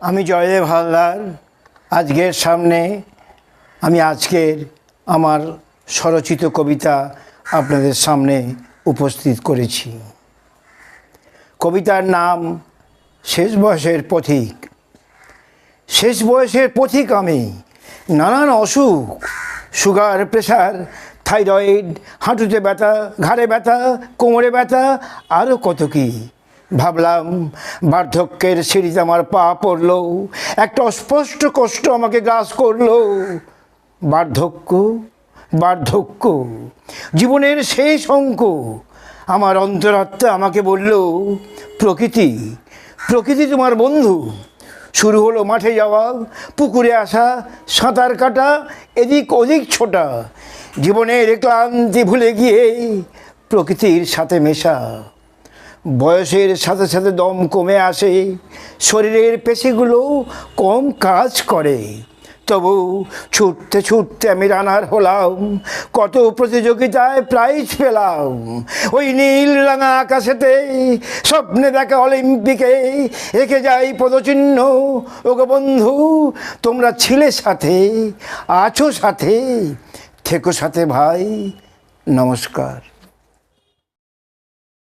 আমি জয়দেব হালদার, আজকের সামনে আমি আজকের আমার স্বরচিত কবিতা আপনাদের সামনে উপস্থিত করেছি। কবিতার নাম শেষ বয়সের পথিক। শেষ বয়সের পথিক আমি, নানান অসুখ, সুগার, প্রেশার, থাইরয়েড, হাঁটুতে ব্যথা, ঘাড়ে ব্যথা, কোমরে ব্যথা আরও কত কী। ভাবলাম, বার্ধক্যের সিঁড়িতে আমার পা পড়ল, একটা অস্পষ্ট কষ্ট আমাকে গ্রাস করল। বার্ধক্য বার্ধক্য, জীবনের শেষ অঙ্ক। আমার অন্তরাত্মা আমাকে বলল, প্রকৃতি প্রকৃতি তোমার বন্ধু। শুরু হলো মাঠে যাওয়া, পুকুরে আসা, সাঁতার কাটা, এদিক ওদিক ছোটা। জীবনের ক্লান্তি ভুলে গিয়ে প্রকৃতির সাথে মেশা। বয়সের সাথে সাথে দম কমে আসে, শরীরের পেশিগুলো কম কাজ করে। তবু ছুটতে ছুটতে আমি রানার হলাম, কত প্রতিযোগিতায় প্রাইজ পেলাম। ওই নীল রাঙা আকাশেতে স্বপ্নে দেখা অলিম্পিকে এঁকে যাই পদচিহ্ন। ওগো বন্ধু, তোমরা ছিলে সাথে, আছো সাথে, থেকো সাথে ভাই, নমস্কার।